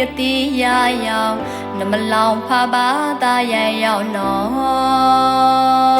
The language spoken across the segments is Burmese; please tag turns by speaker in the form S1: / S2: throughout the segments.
S1: ယတိယာယောင်နမလောင်ဖပါတာယံရောက်နော်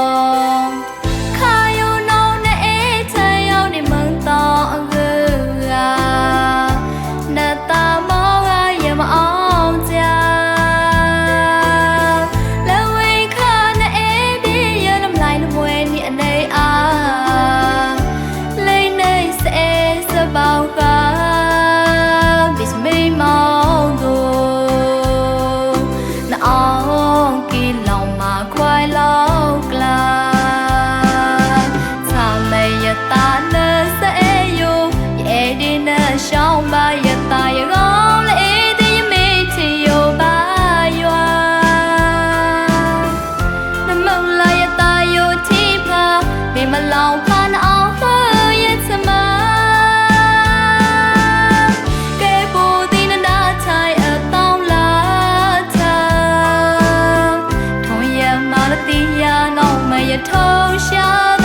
S1: တိယနောမယထောရှာ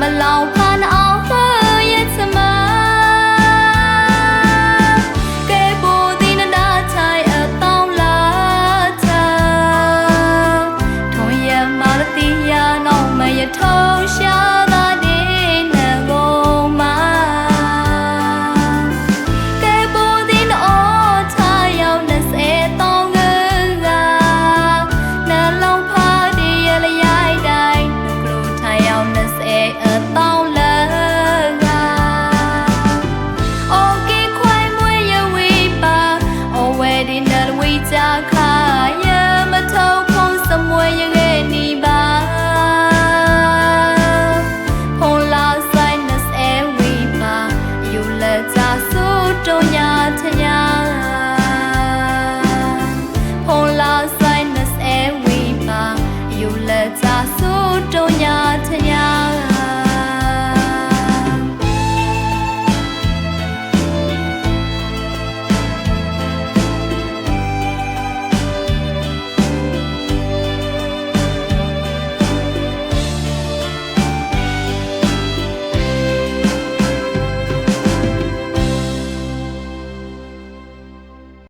S1: Mà 老